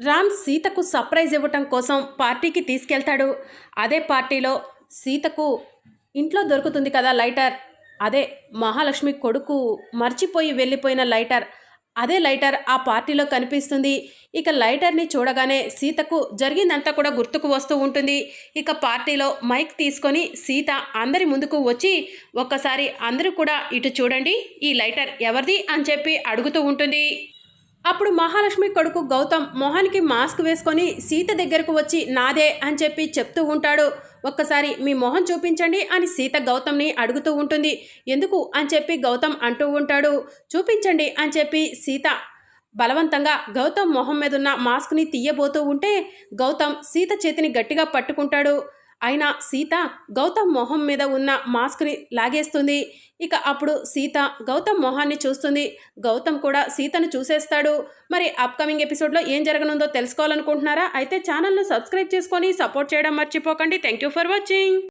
రామ్ సీతకు సర్ప్రైజ్ ఇవ్వటం కోసం పార్టీకి తీసుకెళ్తాడు. అదే పార్టీలో సీతకు ఇంట్లో దొరుకుతుంది కదా లైటర్. అదే మహాలక్ష్మి కొడుకు మర్చిపోయి వెళ్ళిపోయిన లైటర్. అదే లైటర్ ఆ పార్టీలో కనిపిస్తుంది. ఇక లైటర్ని చూడగానే సీతకు జరిగిందంతా కూడా గుర్తుకు వస్తూ ఉంటుంది. ఇక పార్టీలో మైక్ తీసుకొని సీత అందరి ముందుకు వచ్చి ఒక్కసారి అందరూ కూడా ఇటు చూడండి ఈ లైటర్ ఎవరిది అని చెప్పి అడుగుతూ ఉంటుంది. అప్పుడు మహాలక్ష్మి కొడుకు గౌతమ్ మొహానికి మాస్క్ వేసుకొని సీత దగ్గరకు వచ్చి నాదే అని చెప్పి చెప్తూ ఉంటాడు. ఒక్కసారి మీ మొహం చూపించండి అని సీత గౌతమ్ని అడుగుతూ ఉంటుంది. ఎందుకు? అని చెప్పి గౌతమ్ అంటూ ఉంటాడు. చూపించండి అని చెప్పి సీత బలవంతంగా గౌతమ్ మొహం మీద ఉన్న మాస్క్ని తీయబోతూ ఉంటే గౌతమ్ సీత చేతిని గట్టిగా పట్టుకుంటాడు. అయినా సీత గౌతమ్ మొహం మీద ఉన్న మాస్క్ని లాగేస్తుంది. ఇక అప్పుడు సీత గౌతమ్ మొహాన్ని చూస్తుంది. గౌతమ్ కూడా సీతను చూసేస్తాడు. మరి అప్కమింగ్ ఎపిసోడ్లో ఏం జరగనుందో తెలుసుకోవాలనుకుంటున్నారా? అయితే ఛానల్ను సబ్స్క్రైబ్ చేసుకొని సపోర్ట్ చేయడం మర్చిపోకండి. Thank you for watching